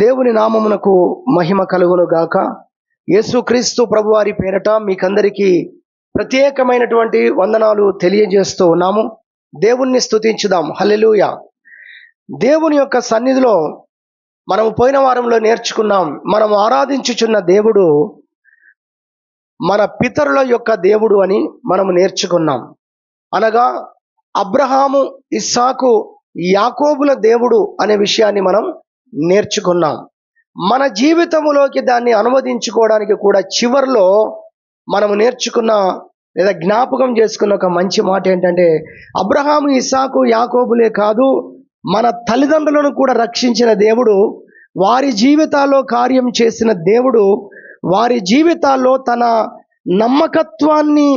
దేవుని నామమునకు మహిమ కలుగును గాక. యేసుక్రీస్తు ప్రభువారి పేరట మీకందరికీ ప్రత్యేకమైనటువంటి వందనాలు తెలియజేస్తూ ఉన్నాము. దేవుణ్ణి స్తుతించుదాం. హల్లెలూయ. దేవుని యొక్క సన్నిధిలో మనం పోయిన వారంలో నేర్చుకున్నాం. మనం ఆరాధించుచున్న దేవుడు మన పితరుల యొక్క దేవుడు అని మనము నేర్చుకున్నాం. అనగా అబ్రహాము ఇస్సాకు యాకోబుల దేవుడు అనే విషయాన్ని మనం నేర్చుకున్నాం. మన జీవితంలోకి దాన్ని అనువదించుకోవడానికి కూడా చివర్లో మనము నేర్చుకున్న లేదా జ్ఞాపకం చేసుకున్న ఒక మంచి మాట ఏంటంటే అబ్రహాము ఇసాకు యాకోబులే కాదు మన తల్లిదండ్రులను కూడా రక్షించిన దేవుడు వారి జీవితాల్లో కార్యం చేసిన దేవుడు వారి జీవితాల్లో తన నమ్మకత్వాన్ని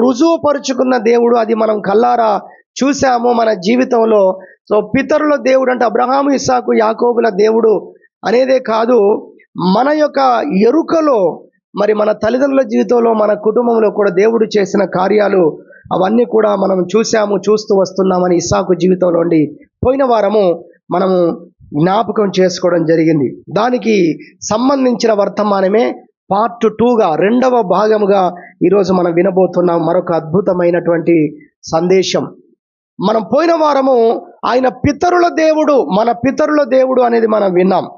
రుజువుపరుచుకున్న దేవుడు అది మనం కల్లారా చూసాము మన జీవితంలో. సో పితరుల దేవుడు అంటే అబ్రహాము ఇస్సాకు యాకోబుల దేవుడు అనేదే కాదు. మన యొక్క ఎరుకలో మరి మన తల్లిదండ్రుల జీవితంలో మన కుటుంబంలో కూడా దేవుడు చేసిన కార్యాలు అవన్నీ కూడా మనం చూసాము చూస్తూ వస్తున్నామని ఇస్సాకు జీవితంలో ఉండి పోయిన వారము మనము జ్ఞాపకం చేసుకోవడం జరిగింది. దానికి సంబంధించిన వర్తమానమే పార్ట్ టూగా రెండవ భాగముగా ఈరోజు మనం వినబోతున్నాం. మరొక అద్భుతమైనటువంటి సందేశం. మనం పోయిన వారము ఆయన పితరుల దేవుడు మన పితరుల దేవుడు అనేది మనం విన్నాం.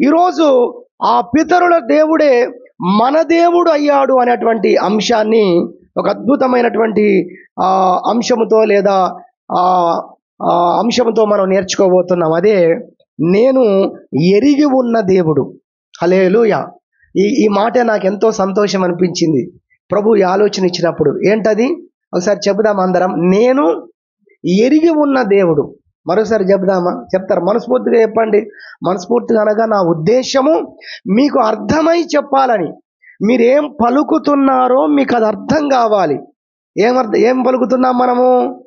ఈరోజు ఆ పితరుల దేవుడే మన దేవుడు అయ్యాడు అనేటువంటి అంశాన్ని ఒక అద్భుతమైనటువంటి అంశముతో లేదా ఆ అంశంతో మనం నేర్చుకోబోతున్నాం. అదే నేను ఎరిగి ఉన్న దేవుడు. హలేలుయ ఈ ఈ మాట నాకు ఎంతో సంతోషం అనిపించింది. ప్రభు ఈ ఆలోచన ఇచ్చినప్పుడు. ఏంటది? ఒకసారి చెబుదాం అందరం. నేను ఎరిగి ఉన్న దేవుడు. మరోసారి చెబుదామా? చెప్తారు? మనస్ఫూర్తిగా చెప్పండి. మనస్ఫూర్తిగా అనగా నా ఉద్దేశము మీకు అర్థమై చెప్పాలని. మీరేం పలుకుతున్నారో మీకు అది అర్థం కావాలి. ఏం అర్థం ఏం పలుకుతున్నాం మనము?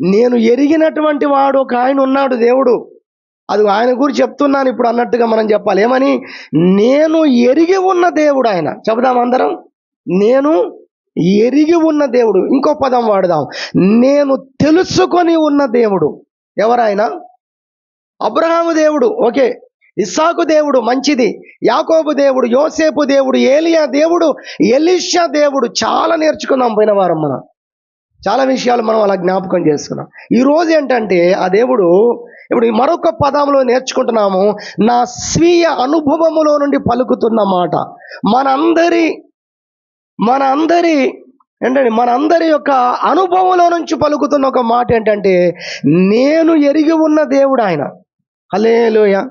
నేను ఎరిగినటువంటి వాడు ఒక ఆయన ఉన్నాడు దేవుడు. అది ఆయన గురించి చెప్తున్నాను ఇప్పుడు అన్నట్టుగా మనం చెప్పాలి. ఏమని? నేను ఎరిగి ఉన్న దేవుడు ఆయన. చెబుదాం అందరం. నేను ఎరిగి ఉన్న దేవుడు. ఇంకో పదం వాడదాం. నేను తెలుసుకొని ఉన్న దేవుడు. ఎవరాయన? అబ్రహాము దేవుడు. ఓకే. ఇస్సాకు దేవుడు మంచిది. యాకోబు దేవుడు యోసేపు దేవుడు ఏలియా దేవుడు ఎలిషా దేవుడు. చాలా నేర్చుకున్నాం పోయిన వారం మనం. చాలా విషయాలు మనం అలా జ్ఞాపకం చేసుకున్నాం. ఈరోజు ఏంటంటే ఆ దేవుడు ఇప్పుడు మరొక పదంలో నేర్చుకుంటున్నాము. నా స్వీయ అనుభవములో నుండి పలుకుతున్న మాట. మనందరి మన అందరి ఏంటంటే మనందరి యొక్క అనుభవంలో నుంచి పలుకుతున్న ఒక మాట ఏంటంటే నేను ఎరిగి ఉన్న దేవుడు ఆయన. హలేలోయ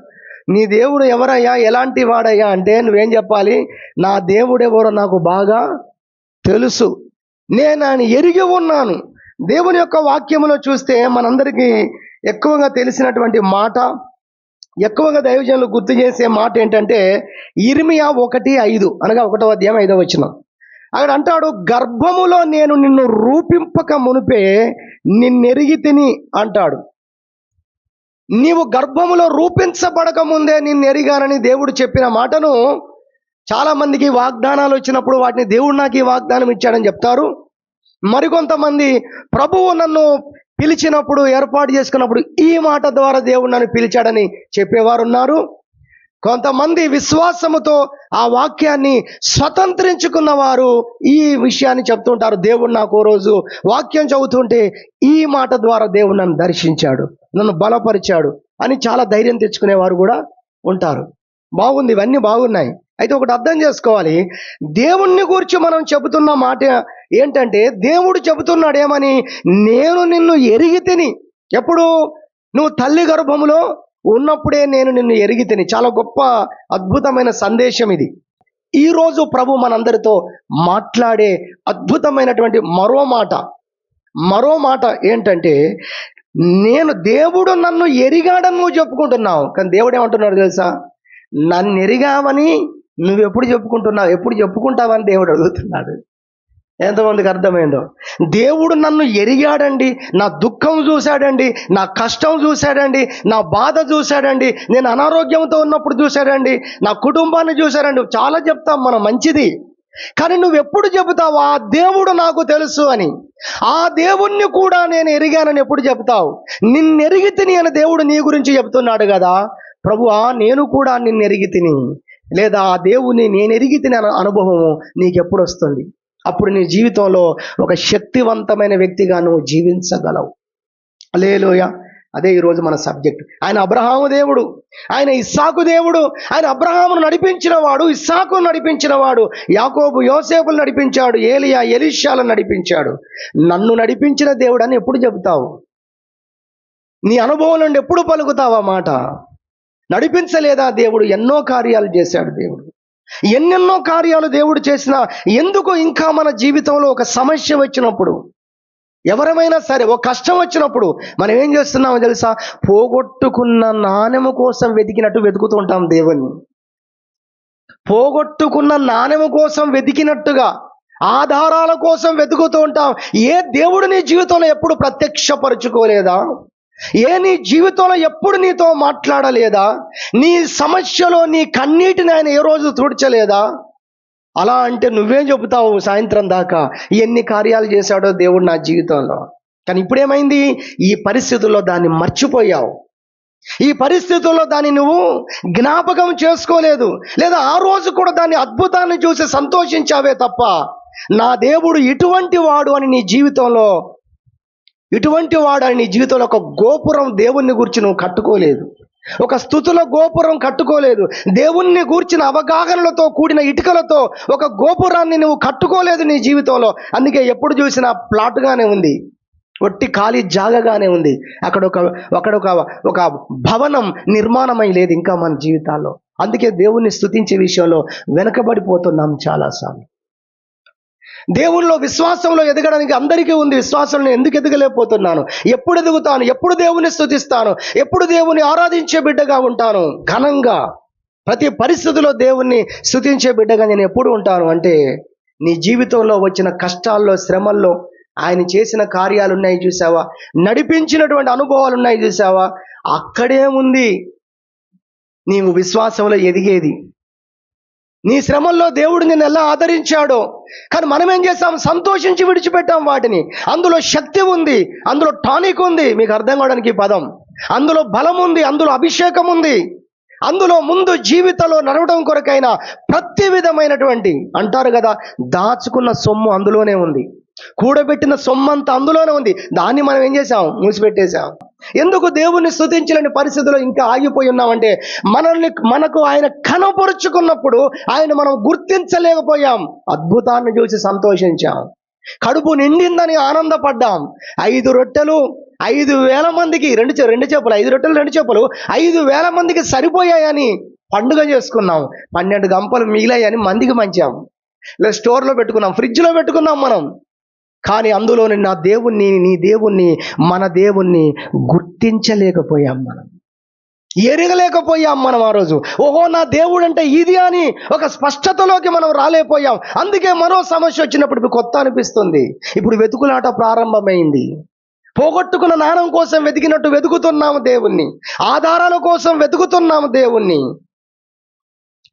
నీ దేవుడు ఎవరయ్యా? ఎలాంటి వాడయ్యా? అంటే నువ్వేం చెప్పాలి? నా దేవుడు ఎవరో నాకు బాగా తెలుసు. నేను ఆయన ఎరిగి ఉన్నాను. దేవుని యొక్క వాక్యములో చూస్తే మనందరికీ ఎక్కువగా తెలిసినటువంటి మాట ఎక్కువగా దైవజనులు గుర్తు చేసే మాట ఏంటంటే ఇర్మియా ఒకటి ఐదు అనగా ఒకటో అధ్యాయం ఐదో వచ్చిన అక్కడ అంటాడు గర్భములో నేను నిన్ను రూపింపక మునిపే నిన్నెరిగి తిని అంటాడు. నీవు గర్భములో రూపించబడక ముందే నిన్నెరిగానని దేవుడు చెప్పిన మాటను చాలామందికి వాగ్దానాలు వచ్చినప్పుడు వాటిని దేవుడు నాకు ఈ వాగ్దానం ఇచ్చాడని చెప్తారు. మరికొంతమంది ప్రభువు నన్ను పిలిచినప్పుడు ఏర్పాటు చేసుకున్నప్పుడు ఈ మాట ద్వారా దేవుడు నన్ను పిలిచాడని చెప్పేవారు ఉన్నారు కొంతమంది విశ్వాసముతో ఆ వాక్యాన్ని స్వతంత్రించుకున్న వారు ఈ విషయాన్ని చెప్తుంటారు. దేవుడు నాకు ఓ రోజు వాక్యం చదువుతుంటే ఈ మాట ద్వారా దేవుడు నన్ను దర్శించాడు నన్ను బలపరిచాడు అని చాలా ధైర్యం తెచ్చుకునేవారు కూడా ఉంటారు. బాగుంది ఇవన్నీ బాగున్నాయి. అయితే ఒకటి అర్థం చేసుకోవాలి. దేవుణ్ణి గురించి మనం చెబుతున్న మాట ఏంటంటే దేవుడు చెబుతున్నాడేమని నేను నిన్ను ఎరిగి తిని ఎప్పుడు? నువ్వు తల్లి గర్భములో ఉన్నప్పుడే నేను నిన్ను ఎరిగి తిని చాలా గొప్ప అద్భుతమైన సందేశం ఇది. ఈరోజు ప్రభు మనందరితో మాట్లాడే అద్భుతమైనటువంటి మరో మాట. మరో మాట ఏంటంటే నేను దేవుడు నన్ను ఎరిగాడని నువ్వు చెప్పుకుంటున్నావు. కానీ దేవుడు ఏమంటున్నాడు తెలుసా? నన్ను ఎరిగావని నువ్వు ఎప్పుడు చెప్పుకుంటున్నావు? ఎప్పుడు చెప్పుకుంటావని దేవుడు అడుగుతున్నాడు. ఎంతమందికి అర్థమైందో? దేవుడు నన్ను ఎరిగాడండి నా దుఃఖం చూశాడండి నా కష్టం చూశాడండి నా బాధ చూశాడండి నేను అనారోగ్యంతో ఉన్నప్పుడు చూశాడండి నా కుటుంబాన్ని చూశాడండి. చాలా చెప్తాం మనం మంచిది. కానీ నువ్వు ఎప్పుడు చెబుతావు ఆ దేవుడు నాకు తెలుసు అని? ఆ దేవుణ్ణి కూడా నేను ఎరిగానని ఎప్పుడు చెప్తావు నిన్నెరిగి తిని అని దేవుడు నీ గురించి చెప్తున్నాడు కదా? ప్రభువా నేను కూడా నిన్ను ఎరిగి తిని. లేదా ఆ దేవుని నేను ఎరిగి తిని అనుభవము నీకు ఎప్పుడు వస్తుంది? అప్పుడు నీ జీవితంలో ఒక శక్తివంతమైన వ్యక్తిగా నువ్వు జీవించగలవు. అలేలోయ అదే ఈరోజు మన సబ్జెక్ట్. ఆయన అబ్రహాము దేవుడు. ఆయన ఇస్సాకు దేవుడు. ఆయన అబ్రహామును నడిపించిన వాడు ఇస్సాకును నడిపించిన వాడు యాకోబు యోసేపులు నడిపించాడు ఏలియా ఎలిషాలను నడిపించాడు. నన్ను నడిపించిన దేవుడు అని ఎప్పుడు చెబుతావు? నీ అనుభవం నుండి ఎప్పుడు పలుకుతావు మాట? నడిపించలేదా దేవుడు? ఎన్నో కార్యాలు చేశాడు దేవుడు. ఎన్నెన్నో కార్యాలు దేవుడు చేసినా ఎందుకు ఇంకా మన జీవితంలో ఒక సమస్య వచ్చినప్పుడు ఎవరమైనా సరే ఒక కష్టం వచ్చినప్పుడు మనం ఏం చేస్తున్నామో తెలుసా? పోగొట్టుకున్న నాణెము కోసం వెతికినట్టు వెతుకుతూ ఉంటాం దేవుణ్ణి. పోగొట్టుకున్న నాణెము కోసం వెతికినట్టుగా ఆధారాల కోసం వెతుకుతూ ఉంటాం. ఏ దేవుడు నీ జీవితంలో ఎప్పుడు ప్రత్యక్షపరుచుకోలేదా? ఏ నీ జీవితంలో ఎప్పుడు నీతో మాట్లాడలేదా? నీ సమస్యలో నీ కన్నీటిని ఆయన ఏ రోజు తుడిచలేదా? అలా అంటే నువ్వేం చెబుతావు సాయంత్రం దాకా? ఎన్ని కార్యాలు చేశాడో దేవుడు నా జీవితంలో. కానీ ఇప్పుడేమైంది? ఈ పరిస్థితుల్లో దాన్ని మర్చిపోయావు. ఈ పరిస్థితుల్లో దాన్ని నువ్వు జ్ఞాపకం చేసుకోలేదు. లేదా ఆ రోజు కూడా దాన్ని అద్భుతాన్ని చూసి సంతోషించావే తప్ప నా దేవుడు ఇటువంటి వాడు అని నీ జీవితంలో ఇటువంటి వాడు నీ జీవితంలో ఒక గోపురం దేవుణ్ణి గురించి నువ్వు కట్టుకోలేదు. ఒక స్థుతుల గోపురం కట్టుకోలేదు. దేవుణ్ణి గూర్చిన అవగాహనలతో కూడిన ఇటుకలతో ఒక గోపురాన్ని నువ్వు కట్టుకోలేదు నీ జీవితంలో. అందుకే ఎప్పుడు చూసినా ప్లాట్గానే ఉంది. ఒట్టి ఖాళీ జాగగానే ఉంది. అక్కడ ఒక అక్కడ ఒక ఒక భవనం నిర్మాణమై లేదు ఇంకా మన జీవితాల్లో. అందుకే దేవుణ్ణి స్థుతించే విషయంలో వెనకబడిపోతున్నాం చాలాసార్లు దేవుల్లో విశ్వాసంలో ఎదగడానికి అందరికీ ఉంది విశ్వాసంలో ఎందుకు ఎదగలేకపోతున్నాను? ఎప్పుడు ఎదుగుతాను? ఎప్పుడు దేవుని స్థుతిస్తాను? ఎప్పుడు దేవుని ఆరాధించే బిడ్డగా ఉంటాను? ఘనంగా. ప్రతి పరిస్థితిలో దేవుణ్ణి స్థుతించే బిడ్డగా నేను ఎప్పుడు ఉంటాను అంటే నీ జీవితంలో వచ్చిన కష్టాల్లో శ్రమల్లో ఆయన చేసిన కార్యాలు ఉన్నాయి చూసావా? నడిపించినటువంటి అనుభవాలు ఉన్నాయి చూసావా? అక్కడే ఉంది. నీవు విశ్వాసంలో ఎదిగేది. నీ శ్రమల్లో దేవుడు నిన్ను ఎలా ఆదరించాడో. కానీ మనం ఏం చేస్తాం సంతోషించి విడిచిపెట్టాం వాటిని. అందులో శక్తి ఉంది అందులో టానిక్ ఉంది మీకు అర్థం కావడానికి ఈ పదం. అందులో బలం ఉంది అందులో అభిషేకం ఉంది. అందులో ముందు జీవితంలో నడవడం కొరకైన ప్రతి విధమైనటువంటి అంటారు కదా దాచుకున్న సొమ్ము అందులోనే ఉంది. కూడబెట్టిన సొమ్మంతా అందులోనే ఉంది. దాన్ని మనం ఏం చేసాం మూసిపెట్టేశాం. ఎందుకు దేవుణ్ణి స్థుతించలేని పరిస్థితిలో ఇంకా ఆగిపోయి ఉన్నామంటే మనల్ని మనకు ఆయన కనపరుచుకున్నప్పుడు ఆయన మనం గుర్తించలేకపోయాం. అద్భుతాన్ని చూసి సంతోషించాం. కడుపు నిండిందని ఆనందపడ్డాం. ఐదు రొట్టెలు ఐదు వేల మందికి రెండు రెండు చేపలు ఐదు రొట్టెలు రెండు చేపలు ఐదు వేల మందికి సరిపోయాయని పండుగ చేసుకున్నాం. పన్నెండు గంపలు మిగిలాయని మందికి మంచాం లేదా స్టోర్లో పెట్టుకున్నాం ఫ్రిడ్జ్లో పెట్టుకున్నాం మనం. కానీ అందులోని నా దేవుణ్ణి నీ దేవుణ్ణి మన దేవుణ్ణి గుర్తించలేకపోయాం మనం. ఎరగలేకపోయాం మనం ఆ రోజు. ఓహో నా దేవుడు అంటే ఇది అని ఒక స్పష్టతలోకి మనం రాలేకపోయాం. అందుకే మరో సమస్య వచ్చినప్పుడు కొత్త అనిపిస్తుంది. ఇప్పుడు వెతుకులాట ప్రారంభమైంది. పోగొట్టుకున్న నాణం కోసం వెతికినట్టు వెతుకుతున్నాము దేవుణ్ణి. ఆధారాల కోసం వెతుకుతున్నాము దేవుణ్ణి.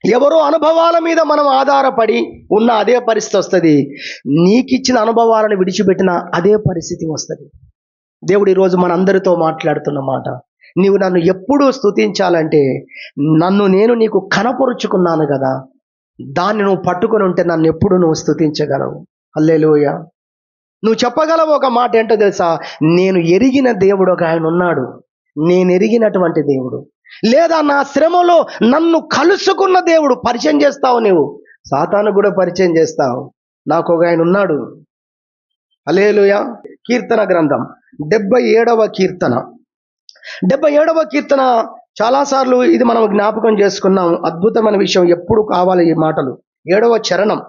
ఎవరో అనుభవాల మీద మనం ఆధారపడి ఉన్న అదే పరిస్థితి వస్తుంది. నీకిచ్చిన అనుభవాలను విడిచిపెట్టిన అదే పరిస్థితి వస్తుంది. దేవుడు ఈరోజు మనందరితో మాట్లాడుతున్న మాట. నీవు నన్ను ఎప్పుడు స్థుతించాలంటే నన్ను నేను నీకు కనపరుచుకున్నాను కదా. దాన్ని నువ్వు పట్టుకొని ఉంటే నన్ను ఎప్పుడు నువ్వు స్థుతించగలవు అల్లేలోయ నువ్వు చెప్పగలవు ఒక మాట ఏంటో తెలుసా? నేను ఎరిగిన దేవుడు ఒక ఆయన ఉన్నాడు. నేను ఎరిగినటువంటి దేవుడు. లేదా నా శ్రమలో నన్ను కలుసుకున్న దేవుడు పరిచయం చేస్తావు నీవు? సాతాను కూడా పరిచయం చేస్తావు. నాకు ఒక ఆయన ఉన్నాడు. అలేలుయ కీర్తన గ్రంథం. డెబ్బై ఏడవ కీర్తన. డెబ్బై ఏడవ కీర్తన చాలాసార్లు ఇది మనం జ్ఞాపకం చేసుకున్నాం. అద్భుతమైన విషయం ఎప్పుడు కావాలి ఈ మాటలు. ఏడవ చరణం.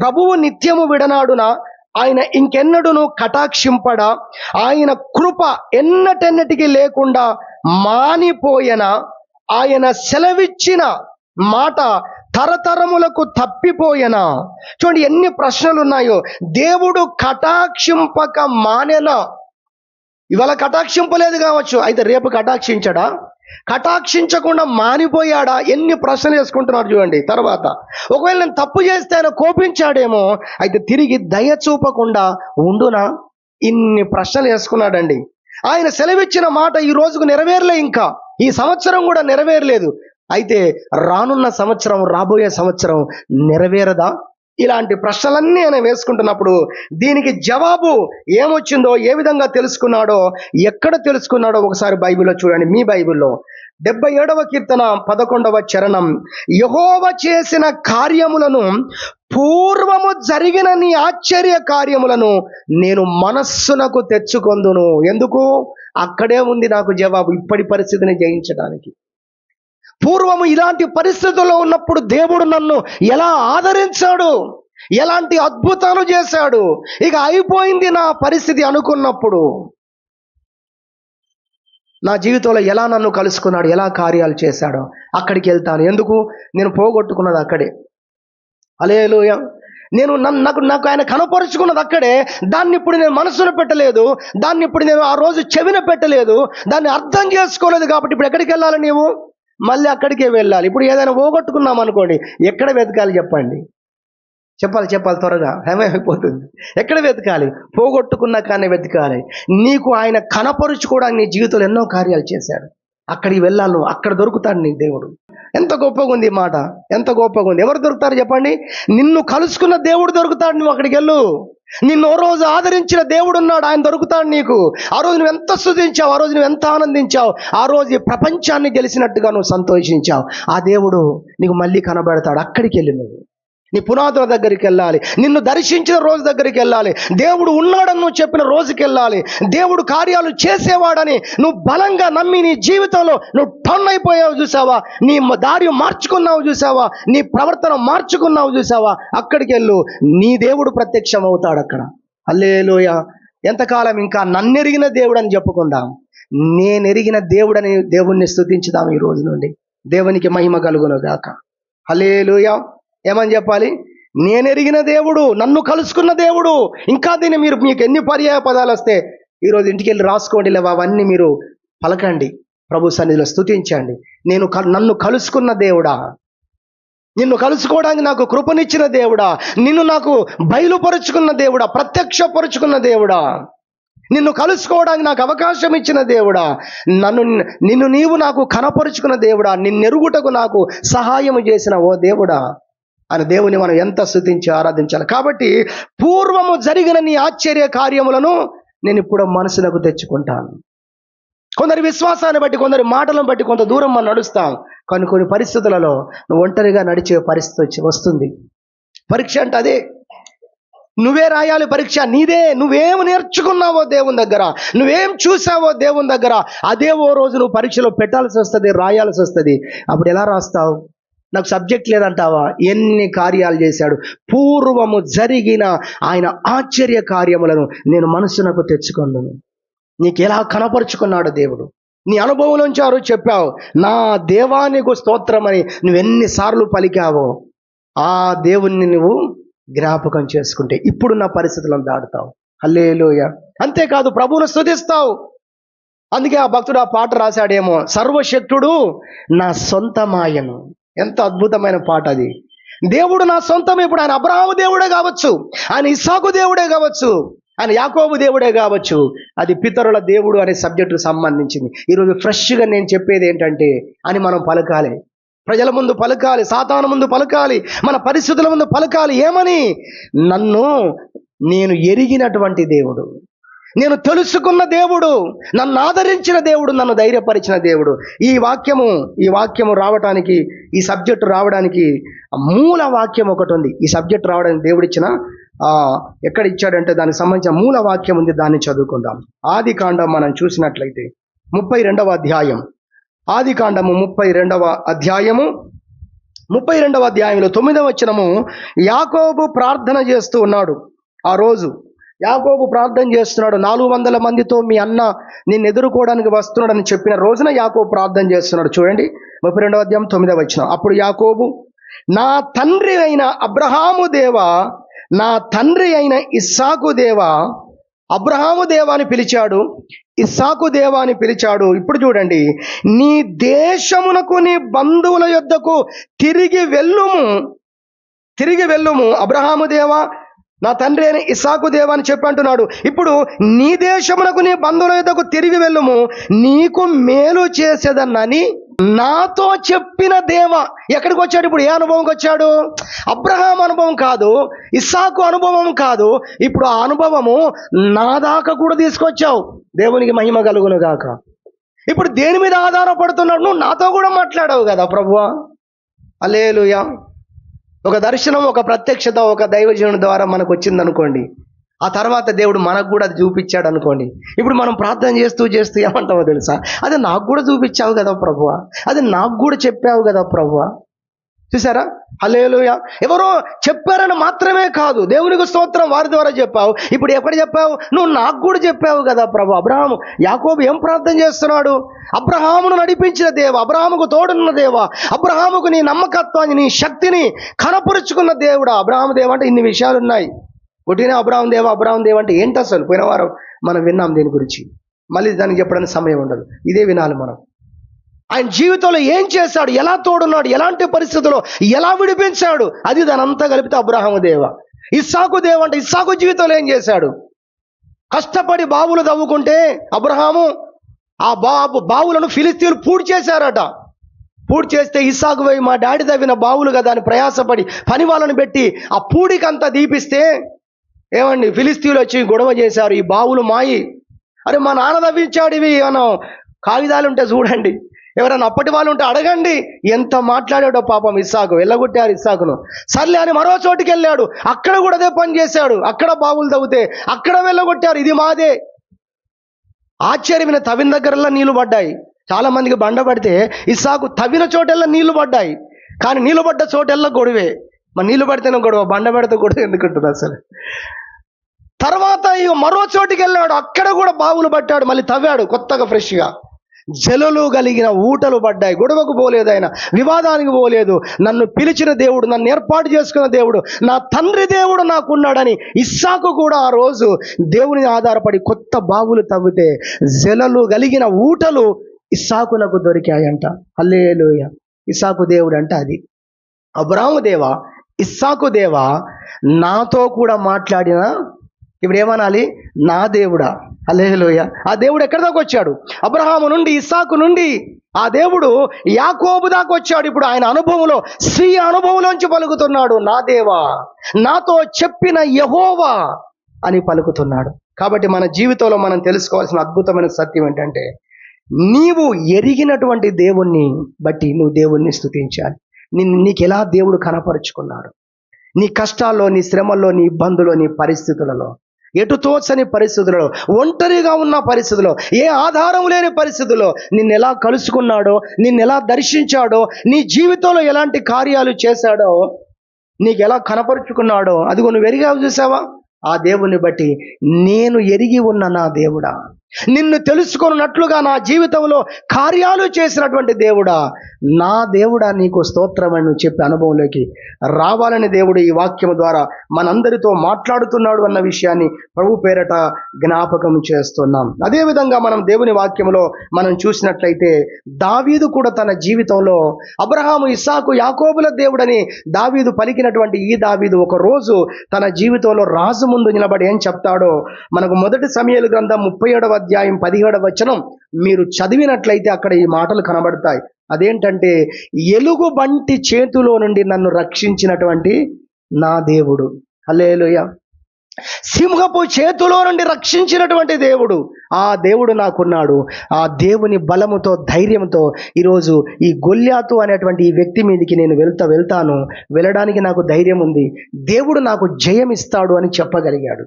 ప్రభువు నిత్యము విడనాడున ఆయన ఇంకెన్నడూను కటాక్షింపడా ఆయన కృప ఎన్నటెన్నటికి లేకుండా మానిపోయన ఆయన సెలవిచ్చిన మాట తరతరములకు తప్పిపోయనా. చూడండి ఎన్ని ప్రశ్నలు ఉన్నాయో దేవుడు కటాక్షింపక మానెల. ఇవాళ కటాక్షింపలేదు కావచ్చు. అయితే రేపు కటాక్షించడా? కటాక్షించకుండా మానిపోయాడా? ఎన్ని ప్రశ్నలు వేసుకుంటున్నారు చూడండి. తర్వాత ఒకవేళ నేను తప్పు చేస్తే ఆయన కోపించాడేమో అయితే తిరిగి దయ చూపకుండా ఉండునా? ఇన్ని ప్రశ్నలు వేసుకున్నాడండి. ఆయన సెలవిచ్చిన మాట ఈ రోజుకు నెరవేరలే ఇంకా. ఈ సంవత్సరం కూడా నెరవేరలేదు. అయితే రానున్న సంవత్సరం రాబోయే సంవత్సరం నెరవేరదా? ఇలాంటి ప్రశ్నలన్నీ ఆయన వేసుకుంటున్నప్పుడు దీనికి జవాబు ఏమొచ్చిందో ఏ విధంగా తెలుసుకున్నాడో ఎక్కడ తెలుసుకున్నాడో ఒకసారి బైబిల్లో చూడండి. మీ బైబిల్లో డెబ్బై ఏడవ కీర్తన పదకొండవ చరణం. యహోవ చేసిన కార్యములను పూర్వము జరిగిన నీ ఆశ్చర్య కార్యములను నేను మనస్సునకు తెచ్చుకొందును. ఎందుకు? అక్కడే ఉంది నాకు జవాబు. ఇప్పటి పరిస్థితిని జయించడానికి. పూర్వము ఇలాంటి పరిస్థితుల్లో ఉన్నప్పుడు దేవుడు నన్ను ఎలా ఆదరించాడు? ఎలాంటి అద్భుతాలు చేశాడు? ఇక అయిపోయింది నా పరిస్థితి అనుకున్నప్పుడు. నా జీవితంలో ఎలా నన్ను కలుసుకున్నాడు? ఎలా కార్యాలు చేశాడో అక్కడికి వెళ్తాను. ఎందుకు? నేను పోగొట్టుకున్నది అక్కడే. అలేలుయ నేను నన్ను నాకు నాకు ఆయన కనపరుచుకున్నది అక్కడే. దాన్ని ఇప్పుడు నేను మనసులో పెట్టలేదు. దాన్ని ఇప్పుడు నేను ఆ రోజు చెవిన పెట్టలేదు. దాన్ని అర్థం చేసుకోలేదు కాబట్టి ఇప్పుడు ఎక్కడికి వెళ్ళాలి నీవు? మళ్ళీ అక్కడికే వెళ్ళాలి. ఇప్పుడు ఏదైనా పోగొట్టుకున్నాం అనుకోండి ఎక్కడ వెతకాలి చెప్పండి? చెప్పాలి చెప్పాలి త్వరగా. ఏమైపోతుంది? ఎక్కడ వెతకాలి? పోగొట్టుకున్నా కానీ వెతకాలి. నీకు ఆయన కనపరుచుకోవడానికి నీ జీవితంలో ఎన్నో కార్యాలు చేశాడు. అక్కడికి వెళ్ళాలి నువ్వు. అక్కడ దొరుకుతాడు నీ దేవుడు. ఎంత గొప్పగా ఉంది ఈ మాట. ఎంత గొప్పగా ఉంది. ఎవరు దొరుకుతారు చెప్పండి? నిన్ను కలుసుకున్న దేవుడు దొరుకుతాడు నువ్వు అక్కడికి వెళ్ళు. నిన్ను ఓ రోజు ఆదరించిన దేవుడు ఉన్నాడు ఆయన దొరుకుతాడు నీకు. ఆ రోజు నువ్వు ఎంత స్థుతించావు ఆ రోజు నువ్వు ఎంత ఆనందించావు ఆ రోజు ఈ ప్రపంచాన్ని గెలిచినట్టుగా నువ్వు సంతోషించావు. ఆ దేవుడు నీకు మళ్ళీ కనబడతాడు అక్కడికి వెళ్ళి నువ్వు. నీ పునాదుల దగ్గరికి వెళ్ళాలి. నిన్ను దర్శించిన రోజు దగ్గరికి వెళ్ళాలి. దేవుడు ఉన్నాడని నువ్వు చెప్పిన రోజుకి వెళ్ళాలి. దేవుడు కార్యాలు చేసేవాడని నువ్వు బలంగా నమ్మి నీ జీవితంలో నువ్వు టర్న్ అయిపోయావు చూసావా? నీ దారి మార్చుకున్నావు చూసావా? నీ ప్రవర్తన మార్చుకున్నావు చూసావా? అక్కడికి వెళ్ళు. నీ దేవుడు ప్రత్యక్షం అవుతాడు అక్కడ. అల్లేలోయ ఎంతకాలం ఇంకా నన్నెరిగిన దేవుడు అని చెప్పుకుందాం. నేనెరిగిన దేవుడని దేవుణ్ణి స్థుతించుదాం ఈ రోజు నుండి. దేవునికి మహిమ కలుగును గాక. హలేలుయ ఏమని చెప్పాలి? నేనెరిగిన దేవుడు నన్ను కలుసుకున్న దేవుడు. ఇంకా దీన్ని మీరు మీకు ఎన్ని పర్యాయ పదాలు వస్తే ఈరోజు ఇంటికి వెళ్ళి రాసుకోండి లేవా? అవన్నీ మీరు పలకండి. ప్రభు సన్నిధిలో స్తుతించండి. నేను నన్ను కలుసుకున్న దేవుడా. నిన్ను కలుసుకోవడానికి నాకు కృపనిచ్చిన దేవుడా. నిన్ను నాకు బయలుపరుచుకున్న దేవుడా. ప్రత్యక్షపరుచుకున్న దేవుడా. నిన్ను కలుసుకోవడానికి నాకు అవకాశం ఇచ్చిన దేవుడా. నన్ను నిన్ను నీవు నాకు కనపరుచుకున్న దేవుడా. నిన్నెరుగుటకు నాకు సహాయం చేసిన ఓ దేవుడా. అని దేవుని మనం ఎంత స్థుతించి ఆరాధించాలి. కాబట్టి పూర్వము జరిగిన నీ ఆశ్చర్య కార్యములను నేను ఇప్పుడు మనసులకు తెచ్చుకుంటాను. కొందరి విశ్వాసాన్ని బట్టి కొందరి మాటలను బట్టి కొంత దూరం మనం నడుస్తాం. కొన్ని కొన్ని పరిస్థితులలో నువ్వు ఒంటరిగా నడిచే పరిస్థితి వచ్చి వస్తుంది. పరీక్ష అంటే అదే. నువ్వే రాయాలి పరీక్ష నీదే. నువ్వేం నేర్చుకున్నావో దేవుని దగ్గర నువ్వేం చూసావో దేవుని దగ్గర అదే ఓ రోజు నువ్వు పరీక్షలో పెట్టాల్సి వస్తుంది రాయాల్సి వస్తుంది. అప్పుడు ఎలా రాస్తావు? నాకు సబ్జెక్ట్ లేదంటావా? ఎన్ని కార్యాలు చేశాడు? పూర్వము జరిగిన ఆయన ఆశ్చర్య కార్యములను నేను మనసునకు తెచ్చుకున్నాను నీకు ఎలా కనపరుచుకున్నాడు దేవుడు? నీ అనుభవంలోంచి ఆరు చెప్పావు నా దేవానికి స్తోత్రమని నువ్వు ఎన్నిసార్లు పలికావో ఆ దేవుణ్ణి నువ్వు జ్ఞాపకం చేసుకుంటే ఇప్పుడు నా పరిస్థితులను దాటుతావు. హల్లేలోయ. అంతేకాదు ప్రభువును స్థుతిస్తావు అందుకే ఆ భక్తుడు ఆ పాట రాశాడేమో సర్వశక్తుడు నా సొంతమాయను. ఎంత అద్భుతమైన పాట అది. దేవుడు నా సొంతం ఇప్పుడు ఆయన అబ్రహాము దేవుడే కావచ్చు ఆయన ఇసాకు దేవుడే కావచ్చు ఆయన యాకోబు దేవుడే కావచ్చు అది పితరుల దేవుడు అనే సబ్జెక్టుకు సంబంధించింది. ఈరోజు ఫ్రెష్గా నేను చెప్పేది ఏంటంటే అని మనం పలకాలి. ప్రజల ముందు పలకాలి సాతాను ముందు పలకాలి మన పరిస్థితుల ముందు పలకాలి. ఏమని? నన్ను నేను ఎరిగినటువంటి దేవుడు. నేను తెలుసుకున్న దేవుడు నన్ను ఆదరించిన దేవుడు నన్ను ధైర్యపరిచిన దేవుడు. ఈ వాక్యము ఈ వాక్యము రావడానికి ఈ సబ్జెక్టు రావడానికి మూల వాక్యం ఒకటి ఉంది. ఈ సబ్జెక్ట్ రావడానికి దేవుడిచ్చిన ఎక్కడ ఇచ్చాడంటే దానికి సంబంధించిన మూల వాక్యం ఉంది దాన్ని చదువుకుందాం. ఆది కాండం మనం చూసినట్లయితే ముప్పై రెండవ అధ్యాయం. ఆది కాండము ముప్పై రెండవ అధ్యాయము ముప్పై రెండవ అధ్యాయంలో తొమ్మిదవ వచనము యాకోబు ప్రార్థన చేస్తూ ఉన్నాడు. ఆ రోజు యాకోబు ప్రార్థన చేస్తున్నాడు. నాలుగు వందల మందితో మీ అన్న నిన్ను ఎదుర్కోవడానికి వస్తున్నాడని చెప్పిన రోజున యాకోబు ప్రార్థన చేస్తున్నాడు. చూడండి ముప్పై రెండవ అధ్యాయం తొమ్మిదవ వచ్చిన అప్పుడు యాకోబు నా తండ్రి అయిన అబ్రహాము దేవా నా తండ్రి అయిన ఇస్సాకు దేవా అబ్రహాము దేవా అని పిలిచాడు. ఇస్సాకు దేవా అని పిలిచాడు. ఇప్పుడు చూడండి నీ దేశమునకు నీ బంధువుల యొద్దకు తిరిగి వెళ్ళుము. తిరిగి వెళ్ళుము. అబ్రహాము దేవా నా తండ్రి అని ఇసాకు దేవ అని చెప్పి అంటున్నాడు. ఇప్పుడు నీ దేశమునకు నీ బంధువుల యొద్దకు తిరిగి వెళ్ళుము. నీకు మేలు చేసేదన్నని నాతో చెప్పిన దేవ. ఎక్కడికి వచ్చాడు? ఇప్పుడు ఏ అనుభవంకి వచ్చాడు? అబ్రహాం అనుభవం కాదు ఇస్సాకు అనుభవం కాదు. ఇప్పుడు ఆ అనుభవము నా దాకా కూడా తీసుకొచ్చావు. దేవునికి మహిమ కలుగును గాక. ఇప్పుడు దేని మీద ఆధారపడుతున్నాడు? నువ్వు నాతో కూడా మాట్లాడావు కదా ప్రభువా. అలేలుయా ఒక దర్శనం ఒక ప్రత్యక్షత ఒక దైవజనుడి ద్వారా మనకు వచ్చింది అనుకోండి ఆ తర్వాత దేవుడు మనకు కూడా అది చూపించాడు అనుకోండి ఇప్పుడు మనం ప్రార్థన చేస్తూ చేస్తూ ఏమంటావో తెలుసా? అది నాకు కూడా చూపించావు కదా ప్రభువ. అది నాకు కూడా చెప్పావు కదా ప్రభువా. చూసారా హలేలుయ ఎవరో చెప్పారని మాత్రమే కాదు. దేవునికి స్తోత్రం వారి ద్వారా చెప్పావు. ఇప్పుడు ఎక్కడ చెప్పావు? నువ్వు నాకు కూడా చెప్పావు కదా ప్రభు. అబ్రహాము యాకోబు ఏం ప్రార్థన చేస్తున్నాడు? అబ్రహామును నడిపించిన దేవ అబ్రహాముకు తోడున్న దేవ అబ్రహాముకు నీ నమ్మకత్వాన్ని నీ శక్తిని కనపరుచుకున్న దేవుడా. అబ్రహాము దేవ అంటే ఇన్ని విషయాలు ఉన్నాయి పుట్టిన అబ్రహాం దేవ అబ్రహాం దేవ అంటే ఏంటి అసలు పోయిన వారం మనం విన్నాం దీని గురించి. మళ్ళీ దానికి చెప్పడానికి సమయం ఉండదు. ఇదే వినాలి మనం. ఆయన జీవితంలో ఏం చేశాడు? ఎలా తోడున్నాడు? ఎలాంటి పరిస్థితుల్లో? ఎలా విడిపించాడు? అది దాని అంతా కలిపితే అబ్రహాము దేవ. ఇస్సాకు దేవ అంటే ఇస్సాకు జీవితంలో ఏం చేశాడు? కష్టపడి బావులు తవ్వుకుంటే అబ్రహాము ఆ బాబు బావులను ఫిలిస్తీన్లు పూడి చేశారట. పూడి చేస్తే ఇస్సాకు పోయి మా డాడీ తవ్విన బావులుగా దాన్ని ప్రయాసపడి పని వాళ్ళని పెట్టి ఆ పూడికంతా దీపిస్తే ఏమండి? ఫిలిస్తీన్లు వచ్చి గొడవ చేశారు. ఈ బావులు మాయి. అరే మా నాన్న తవ్వించాడు ఇవి మనం కాగితాలు ఉంటే చూడండి. ఎవరైనా అప్పటి వాళ్ళు ఉంటే అడగండి ఎంత మాట్లాడాడో పాపం ఇస్సాకు వెళ్ళగొట్టారు ఇస్సాకును. సర్లే అని మరో చోటుకి వెళ్ళాడు. అక్కడ కూడా అదే పని చేశాడు. అక్కడ బావులు తవ్వితే అక్కడ వెళ్ళగొట్టారు. ఇది మాదే. ఆశ్చర్యమైన తవిన దగ్గరల్లా నీళ్ళు పడ్డాయి. చాలా మందికి బండ పడితే ఇస్సాకు తవ్విన చోటెల్లా నీళ్ళు పడ్డాయి. కానీ నీళ్ళు పడ్డ చోటెల్లా గొడవే. మరి నీళ్ళు పడితేనే గొడవ. బండ పెడితే గొడవ ఎందుకుంటుంది అసలు? తర్వాత ఇక మరో చోటికి వెళ్ళాడు. అక్కడ కూడా బావులు పట్టాడు. మళ్ళీ తవ్వాడు కొత్తగా ఫ్రెష్గా జలలు కలిగిన ఊటలు పడ్డాయి గొడవకు పోలేదు ఆయన వివాదానికి పోలేదు. నన్ను పిలిచిన దేవుడు నన్ను ఏర్పాటు చేసుకున్న దేవుడు నా తండ్రి దేవుడు నాకున్నాడని ఇస్సాకు కూడా ఆ రోజు దేవుని ఆధారపడి కొత్త బావులు తవ్వితే జలలు కలిగిన ఊటలు ఇస్సాకునకు దొరికాయంట. అల్లేలోయ ఇస్సాకు దేవుడు అంటే అది. అబ్రాహ్మ దేవా ఇస్సాకు దేవా నాతో కూడా మాట్లాడిన? ఇప్పుడు ఏమనాలి? నా దేవుడా. అలేహలోయ ఆ దేవుడు ఎక్కడి దాకా వచ్చాడు? అబ్రహాము నుండి ఇస్సాకు నుండి. ఆ దేవుడు యాకోబు దాకా వచ్చాడు. ఇప్పుడు ఆయన అనుభవంలో స్వీయ అనుభవంలోంచి పలుకుతున్నాడు. నా దేవా నాతో చెప్పిన యహోవా అని పలుకుతున్నాడు. కాబట్టి మన జీవితంలో మనం తెలుసుకోవాల్సిన అద్భుతమైన సత్యం ఏంటంటే నీవు ఎరిగినటువంటి దేవుణ్ణి బట్టి నువ్వు దేవుణ్ణి స్థుతించాలి. నిన్ను నీకు ఎలా దేవుడు కనపరుచుకున్నాడు? నీ కష్టాల్లో నీ శ్రమల్లో నీ ఇబ్బందుల్లో నీ పరిస్థితులలో. ఎటు తోచని పరిస్థితులలో ఒంటరిగా ఉన్న పరిస్థితుల్లో ఏ ఆధారం లేని పరిస్థితుల్లో నిన్ను ఎలా కలుసుకున్నాడో నిన్ను ఎలా దర్శించాడో నీ జీవితంలో ఎలాంటి కార్యాలు చేశాడో నీకు ఎలా కనపరుచుకున్నాడో అదిగో నువ్వు ఎరిగావు చూసావా? ఆ దేవుణ్ణి బట్టి నేను ఎరిగి ఉన్న నా దేవుడా. నిన్ను తెలుసుకున్నట్లుగా నా జీవితంలో కార్యాలు చేసినటువంటి దేవుడా నా దేవుడా నీకు స్తోత్రమని నువ్వు చెప్పే అనుభవంలోకి రావాలని దేవుడు ఈ వాక్యం ద్వారా మనందరితో మాట్లాడుతున్నాడు అన్న విషయాన్ని ప్రభు పేరట జ్ఞాపకం చేస్తున్నాం. అదేవిధంగా మనం దేవుని వాక్యంలో మనం చూసినట్లయితే దావీదు కూడా తన జీవితంలో అబ్రహాము ఇస్సాకు యాకోబుల దేవుడని దావీదు పలికినటువంటి ఈ దావీదు ఒక రోజు తన జీవితంలో రాజు ముందు నిలబడి ఏం చెప్తాడో మనకు మొదటి సమయాలు గ్రంథం ముప్పై ఏడవ అధ్యాయం పదిహేడవ వచనం మీరు చదివినట్లయితే అక్కడ ఈ మాటలు కనబడతాయి. అదేంటంటే ఎలుగు బంటి చేతిలో నుండి నన్ను రక్షించినటువంటి నా దేవుడు. హలేలుయ సింహపు చేతిలో నుండి రక్షించినటువంటి దేవుడు. ఆ దేవుడు నాకున్నాడు. ఆ దేవుని బలముతో ధైర్యంతో ఈరోజు ఈ గొల్యాతు అనేటువంటి ఈ వ్యక్తి మీదకి నేను వెళ్తా వెళ్తాను. వెళ్ళడానికి నాకు ధైర్యం ఉంది. దేవుడు నాకు జయం ఇస్తాడు అని చెప్పగలిగాడు.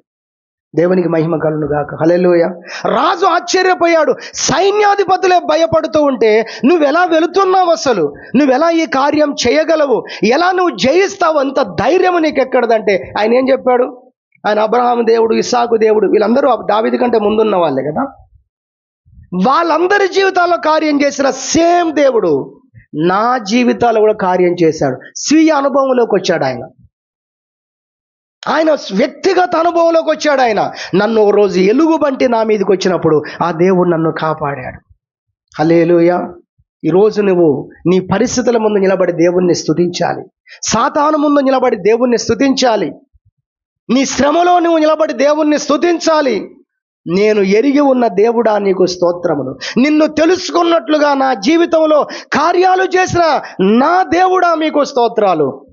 దేవునికి మహిమ కలును గాక. హల్లెలూయ. రాజు ఆశ్చర్యపోయాడు. సైన్యాధిపతులే భయపడుతూ ఉంటే నువ్వు ఎలా వెళుతున్నావు అసలు? నువ్వు ఎలా ఈ కార్యం చేయగలవు? ఎలా నువ్వు జయిస్తావు? అంత ధైర్యం నీకు ఎక్కడదంటే ఆయన ఏం చెప్పాడు? ఆయన అబ్రహాం దేవుడు ఇసాకు దేవుడు వీళ్ళందరూ దావిది కంటే ముందున్న వాళ్ళే కదా? వాళ్ళందరి జీవితాల్లో కార్యం చేసిన సేమ్ దేవుడు నా జీవితాల్లో కూడా కార్యం చేశాడు. స్వీయ అనుభవంలోకి వచ్చాడు ఆయన. ఆయన వ్యక్తిగత అనుభవంలోకి వచ్చాడు ఆయన. నన్ను ఒక రోజు ఎలుగుబంటి నా మీదకి వచ్చినప్పుడు ఆ దేవుడు నన్ను కాపాడాడు. హలేలుయ ఈరోజు నువ్వు నీ పరిస్థితుల ముందు నిలబడి దేవుణ్ణి స్థుతించాలి సాతాను ముందు నిలబడి దేవుణ్ణి స్థుతించాలి నీ శ్రమలో నువ్వు నిలబడి దేవుణ్ణి స్థుతించాలి నేను ఎరిగి ఉన్న దేవుడా నీకు స్తోత్రములు. నిన్ను తెలుసుకున్నట్లుగా నా జీవితంలో కార్యాలు చేసిన నా దేవుడా మీకు స్తోత్రాలు.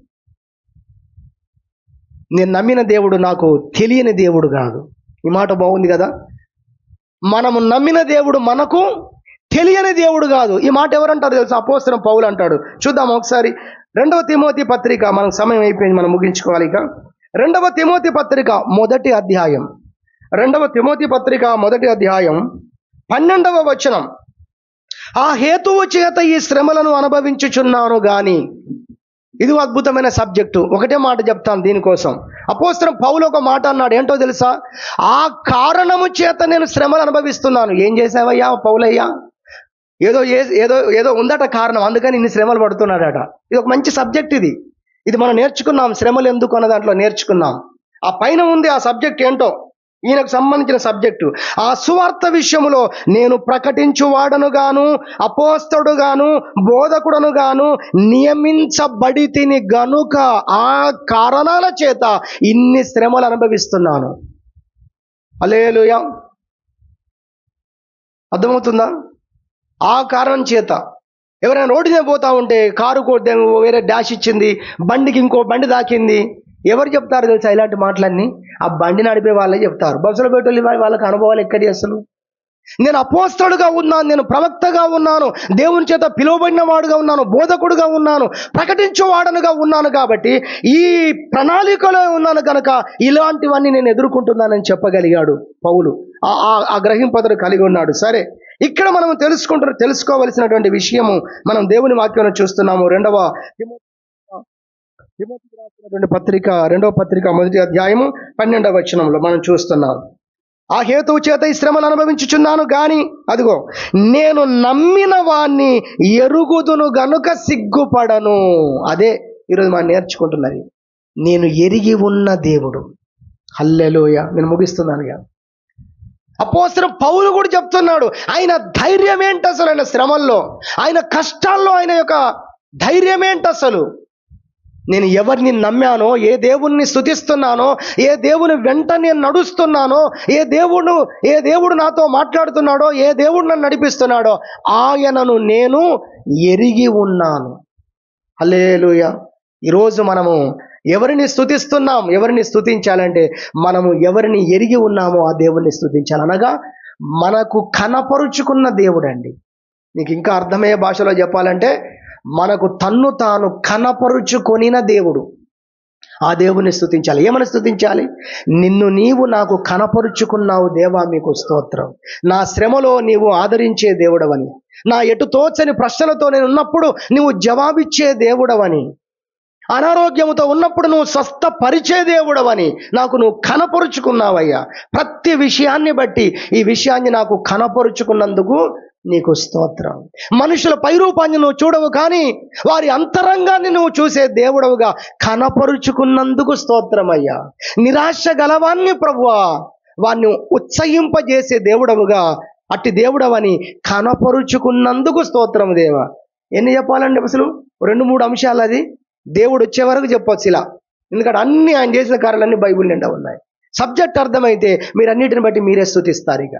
నేను నమ్మిన దేవుడు నాకు తెలియని దేవుడు కాదు. ఈ మాట బాగుంది కదా? మనము నమ్మిన దేవుడు మనకు తెలియని దేవుడు కాదు. ఈ మాట ఎవరంటారు తెలుసు? అపోసరం పౌలు అంటాడు. చూద్దాం ఒకసారి. రెండవ తిమోతి పత్రిక మనకు సమయం అయిపోయింది మనం ముగించుకోవాలి ఇక. రెండవ తిమోతి పత్రిక మొదటి అధ్యాయం. రెండవ తిమోతి పత్రిక మొదటి అధ్యాయం పన్నెండవ వచనం. ఆ హేతువు చేత ఈ శ్రమలను అనుభవించుచున్నాను గాని ఇది అద్భుతమైన సబ్జెక్టు. ఒకటే మాట చెప్తాను దీనికోసం. అపోస్తరం పౌలు ఒక మాట అన్నాడు. ఏంటో తెలుసా? ఆ కారణము చేత నేను శ్రమలు అనుభవిస్తున్నాను. ఏం చేసావయ్యా పౌలయ్యా? ఏదో ఏ- ఏదో ఏదో ఉందట కారణం. అందుకని ఇన్ని శ్రమలు పడుతున్నాడట. ఇది ఒక మంచి సబ్జెక్ట్ ఇది. ఇది మనం నేర్చుకున్నాం. శ్రమలు ఎందుకు అన్న దాంట్లో నేర్చుకున్నాం. ఆ పైన ఉంది ఆ సబ్జెక్ట్ ఏంటో? ఈయనకు సంబంధించిన సబ్జెక్టు. ఆ సువార్త విషయంలో నేను ప్రకటించువాడను గాను అపోస్తడు గాను బోధకుడను గాను నియమించబడి తిని గనుక ఆ కారణాల చేత ఇన్ని శ్రమలు అనుభవిస్తున్నాను. అలేలుయ అర్థమవుతుందా? ఆ కారణం చేత. ఎవరైనా రోడ్డు మీద పోతా ఉంటే కారు కొద్ది వేరే డాష్ ఇచ్చింది బండికి ఇంకో బండి దాకింది ఎవరు చెప్తారు తెలుసా ఇలాంటి మాటలన్నీ? ఆ బండి నడిపే వాళ్ళే చెప్తారు. బస్సులో పెట్టి వాళ్ళకి అనుభవాలు ఎక్కడి అసలు నేను అపోస్తలుగా ఉన్నాను నేను ప్రవక్తగా ఉన్నాను దేవుని చేత పిలువబడిన వాడుగా ఉన్నాను బోధకుడుగా ఉన్నాను ప్రకటించేవాడనుగా ఉన్నాను కాబట్టి ఈ ప్రణాళికలో ఉన్నాను కనుక ఇలాంటివన్నీ నేను ఎదుర్కొంటున్నానని చెప్పగలిగాడు పౌలు. ఆ- ఆ- గ్రహింపదను కలిగి ఉన్నాడు. సరే ఇక్కడ మనం తెలుసుకుంటున్న తెలుసుకోవలసినటువంటి విషయము మనం దేవుని వాక్యంలో చూస్తున్నాము. రెండవ తిమోతికి రాసినటువంటి పత్రిక రెండవ పత్రిక మొదటి అధ్యాయము పన్నెండవ వచనంలో మనం చూస్తున్నాం. ఆ హేతువు చేత ఈ శ్రమలు అనుభవించుచున్నాను కానీ అదిగో నేను నమ్మిన వాణ్ణి ఎరుగుదును గనుక సిగ్గుపడను. అదే ఈరోజు మనం నేర్చుకుంటున్నది. నేను ఎరిగి ఉన్న దేవుడు. హల్లెలోయ. నేను ముగిస్తున్నాను ఇక. పౌలు కూడా చెప్తున్నాడు ఆయన ధైర్యం ఏంటి అసలు ఆయన శ్రమల్లో? ఆయన కష్టాల్లో ఆయన యొక్క ధైర్యం ఏంటి అసలు? నేను ఎవరిని నమ్మానో ఏ దేవుణ్ణి స్థుతిస్తున్నానో ఏ దేవుని వెంట నేను నడుస్తున్నానో ఏ దేవుడు ఏ దేవుడు నాతో మాట్లాడుతున్నాడో ఏ దేవుడు నన్ను నడిపిస్తున్నాడో ఆయనను నేను ఎరిగి ఉన్నాను. హలేలుయ ఈరోజు మనము ఎవరిని స్థుతిస్తున్నాం ఎవరిని స్థుతించాలంటే మనము ఎవరిని ఎరిగి ఉన్నామో ఆ దేవుణ్ణి స్థుతించాలి అనగా మనకు కనపరుచుకున్న దేవుడండి. నీకు ఇంకా అర్థమయ్యే భాషలో చెప్పాలంటే మనకు తన్ను తాను కనపరుచుకొనిన దేవుడు. ఆ దేవుని స్థుతించాలి ఏమని స్థుతించాలి నిన్ను నీవు నాకు కనపరుచుకున్నావు దేవా మీకు స్తోత్రం. నా శ్రమలో నీవు ఆదరించే దేవుడవని. నా ఎటు తోచని ప్రశ్నలతో నేను ఉన్నప్పుడు నువ్వు జవాబిచ్చే దేవుడవని. అనారోగ్యముతో ఉన్నప్పుడు నువ్వు స్వస్థపరిచే దేవుడవని నాకు నువ్వు కనపరుచుకున్నావయ్యా. ప్రతి విషయాన్ని బట్టి ఈ విషయాన్ని నాకు కనపరుచుకున్నందుకు నీకు స్తోత్రం. మనుషుల పైరూపాన్ని నువ్వు చూడవు కానీ వారి అంతరంగాన్ని నువ్వు చూసే దేవుడవుగా కనపరుచుకున్నందుకు స్తోత్రమయ్యా. నిరాశ గలవాన్ని ప్రభువా వాణ్ణి ఉత్సహింపజేసే దేవుడవుగా అట్టి దేవుడవని కనపరుచుకున్నందుకు స్తోత్రం దేవా. ఎన్ని చెప్పాలండి అసలు? రెండు మూడు అంశాలు అది. దేవుడు వచ్చే వరకు చెప్పొచ్చు ఇలా. ఎందుకంటే అన్ని ఆయన చేసిన కార్యాలన్నీ బైబిల్ నిండా ఉన్నాయి. సబ్జెక్ట్ అర్థమైతే మీరు అన్నిటిని బట్టి మీరే స్థుతిస్తారు ఇక.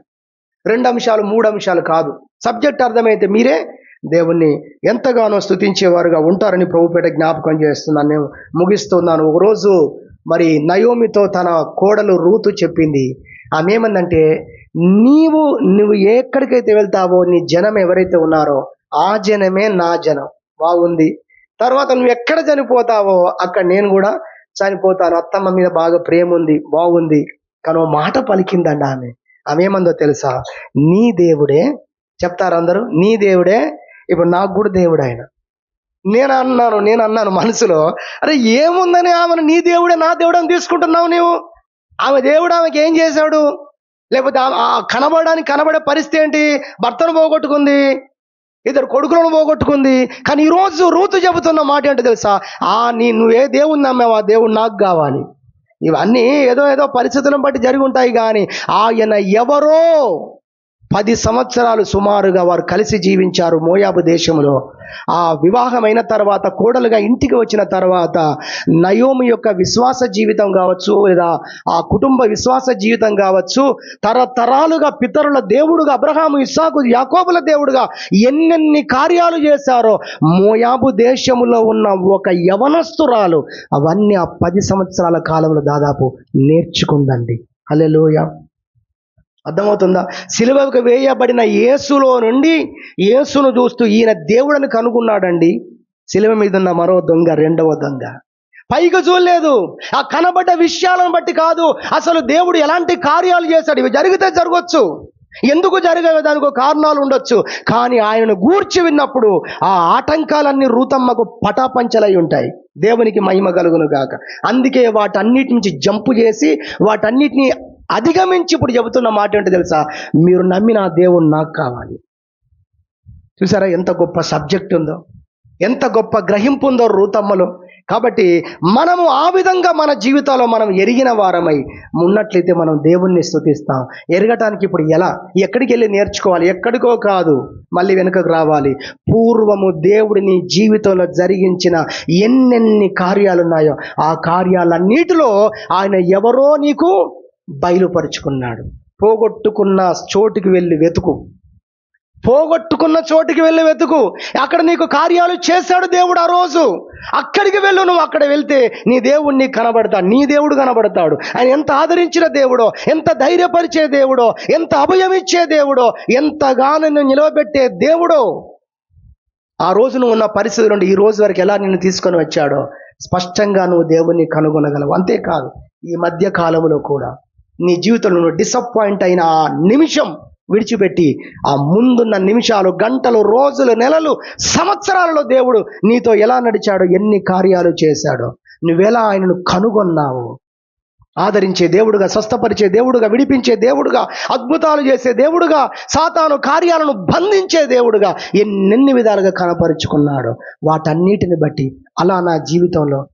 రెండు అంశాలు మూడు అంశాలు కాదు. సబ్జెక్ట్ అర్థమైతే మీరే దేవుణ్ణి ఎంతగానో స్థుతించేవారుగా ఉంటారని ప్రభుపేట జ్ఞాపకం చేస్తున్నాను. నేను ముగిస్తున్నాను. ఒకరోజు మరి నయోమితో తన కోడలు రూతు చెప్పింది. ఆమె ఏమందంటే నీవు నువ్వు ఎక్కడికైతే వెళ్తావో నీ జనం ఎవరైతే ఉన్నారో ఆ జనమే నా జనం. బాగుంది. తర్వాత నువ్వు ఎక్కడ చనిపోతావో అక్కడ నేను కూడా చనిపోతాను. అత్తమ్మ మీద బాగా ప్రేమ ఉంది బాగుంది. కానీ ఓ మాట పలికిందండి ఆమె. ఆమె ఏమందో తెలుసా? నీ దేవుడే చెప్తారు అందరూ నీ దేవుడే ఇప్పుడు నాకు కూడా దేవుడు ఆయన. నేను అన్నాను నేను అన్నాను మనసులో అరే ఏముందని ఆమెను నీ దేవుడే నా దేవుడు అని తీసుకుంటున్నావు నీవు? ఆమె దేవుడు ఆమెకి ఏం చేశాడు? లేకపోతే ఆ కనబడడానికి కనబడే పరిస్థితి ఏంటి? భర్తను పోగొట్టుకుంది ఇద్దరు కొడుకులను పోగొట్టుకుంది కానీ ఈరోజు రూతు చెబుతున్న మాట ఏంటో తెలుసా? ఆ నీ నువ్వే దేవుడిని దేవుని నమ్మావు ఆ దేవుడు నాకు కావాలి. ఇవన్నీ ఏదో ఏదో పరిస్థితులను బట్టి జరిగి ఉంటాయి కానీ ఆయన ఎవరో పది సంవత్సరాలు సుమారుగా వారు కలిసి జీవించారు మోయాబు దేశంలో. ఆ వివాహమైన తర్వాత కోడలుగా ఇంటికి వచ్చిన తర్వాత నయోమి యొక్క విశ్వాస జీవితం కావచ్చు లేదా ఆ కుటుంబ విశ్వాస జీవితం కావచ్చు తరతరాలుగా పితరుల దేవుడుగా అబ్రహాము ఇస్సాకు యాకోబుల దేవుడుగా ఎన్నెన్ని కార్యాలు చేశారో మోయాబు దేశములో ఉన్న ఒక యవనస్తురాలు అవన్నీ ఆ పది సంవత్సరాల కాలంలో దాదాపు నేర్చుకుందండి. హల్లెలూయా. అర్థమవుతుందా? సిలువకు వేయబడిన యేసులో నుండి యేసును చూస్తూ ఈయన దేవుడని కనుగొన్నాడండి. సిలువ మీద ఉన్న మరో దొంగ రెండవ దొంగ. పైకి చూడలేదు. ఆ కనబడ్డ విషయాలను బట్టి కాదు అసలు దేవుడు ఎలాంటి కార్యాలు చేశాడు? ఇవి జరిగితే జరగవచ్చు ఎందుకు జరిగే దానికి కారణాలు ఉండొచ్చు. కానీ ఆయనను గూర్చి విన్నప్పుడు ఆ ఆటంకాలన్నీ రూతమ్మకు పటాపంచలై ఉంటాయి. దేవునికి మహిమ కలుగును గాక. అందుకే వాటన్నిటి నుంచి జంపు చేసి వాటన్నిటిని అధిగమించి ఇప్పుడు చెబుతున్న మాట ఏంటో తెలుసా? మీరు నమ్మిన దేవుడు నాకు కావాలి. చూసారా ఎంత గొప్ప సబ్జెక్ట్ ఉందో? ఎంత గొప్ప గ్రహింపు ఉందో రూతమ్మలో. కాబట్టి మనము ఆ విధంగా మన జీవితాల్లో మనం ఎరిగిన వారమై ఉన్నట్లయితే మనం దేవుణ్ణి స్థుతిస్తాం ఎరగటానికి ఇప్పుడు ఎలా? ఎక్కడికి వెళ్ళి నేర్చుకోవాలి? ఎక్కడికో కాదు. మళ్ళీ వెనుకకు రావాలి. పూర్వము దేవుడిని జీవితంలో జరిగించిన ఎన్నెన్ని కార్యాలు ఉన్నాయో ఆ కార్యాలన్నిటిలో ఆయన ఎవరో నీకు బయలుపరుచుకున్నాడు. పోగొట్టుకున్న చోటుకి వెళ్ళి వెతుకు. పోగొట్టుకున్న చోటుకి వెళ్ళి వెతుకు. అక్కడ నీకు కార్యాలు చేశాడు దేవుడు ఆ రోజు. అక్కడికి వెళ్ళు నువ్వు అక్కడ వెళ్తే నీ దేవుడు నీకు కనబడతాడు. నీ దేవుడు కనబడతాడు. ఆయన ఎంత ఆదరించిన దేవుడో ఎంత ధైర్యపరిచే దేవుడో ఎంత అభయమిచ్చే దేవుడో ఎంతగానో నువ్వు నిలవబెట్టే దేవుడో. ఆ రోజు నువ్వు ఉన్న పరిస్థితి నుండి ఈ రోజు వరకు ఎలా నిన్ను తీసుకొని వచ్చాడో స్పష్టంగా నువ్వు దేవుణ్ణి కనుగొనగలవు. అంతేకాదు ఈ మధ్య కాలంలో కూడా నీ జీవితంలో నువ్వు డిసప్పాయింట్ అయిన ఆ నిమిషం విడిచిపెట్టి ఆ ముందున్న నిమిషాలు గంటలు రోజులు నెలలు సంవత్సరాలలో దేవుడు నీతో ఎలా నడిచాడో ఎన్ని కార్యాలు చేశాడో నువ్వెలా ఆయనను కనుగొన్నావు. ఆదరించే దేవుడుగా స్వస్థపరిచే దేవుడుగా విడిపించే దేవుడుగా అద్భుతాలు చేసే దేవుడుగా సాతాను కార్యాలను బంధించే దేవుడుగా ఎన్నెన్ని విధాలుగా కనపరుచుకున్నాడో వాటన్నిటిని బట్టి అలా నా జీవితంలో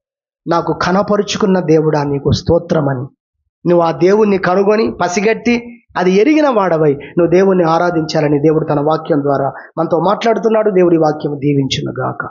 నాకు కనపరుచుకున్న దేవుడా నీకు స్తోత్రమని నువ్వు ఆ దేవుణ్ణి కనుగొని పసిగట్టి అది ఎరిగిన వాడవై. నువ్వు దేవుణ్ణి ఆరాధించాలని దేవుడు తన వాక్యం ద్వారా మనతో మాట్లాడుతున్నాడు. దేవుడి వాక్యం దీవించును గాక.